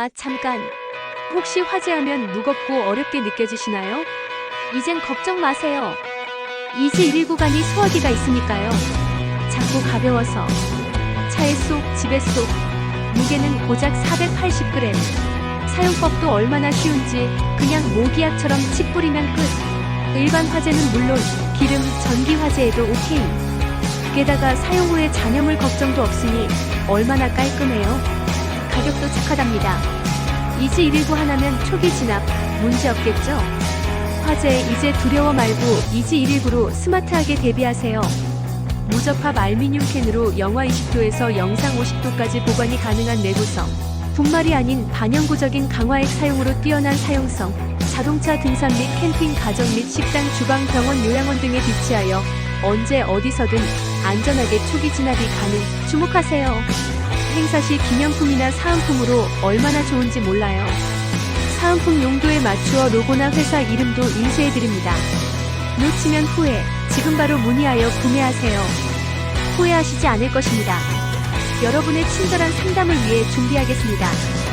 아, 잠깐. 혹시 화재하면 무겁고 어렵게 느껴지시나요? 이젠 걱정 마세요. 이지 119 간이 소화기가 있으니까요. 작고 가벼워서 차에 쏙, 집에 쏙. 무게는 고작 480g. 사용법도 얼마나 쉬운지 그냥 모기약처럼 칩 뿌리면 끝. 일반 화재는 물론 기름, 전기 화재에도 오케이. 게다가 사용 후에 잔여물 걱정도 없으니 얼마나 깔끔해요. 가격도 착하답니다. 이지 119 하나면 초기 진압 문제 없겠죠? 화재 이제 두려워 말고 이지 119로 스마트하게 대비하세요. 무접합 알미늄 캔으로 영하 20도에서 영상 50도까지 보관이 가능한 내구성. 분말이 아닌 반영구적인 강화액 사용으로 뛰어난 사용성. 자동차 등산 및 캠핑 가정 및 식당 주방 병원 요양원 등에 비치하여 언제 어디서든 안전하게 초기 진압이 가능. 주목하세요. 행사 시 기념품이나 사은품으로 얼마나 좋은지 몰라요. 사은품 용도에 맞추어 로고나 회사 이름도 인쇄해드립니다. 놓치면 후회, 지금 바로 문의하여 구매하세요. 후회하시지 않을 것입니다. 여러분의 친절한 상담을 위해 준비하겠습니다.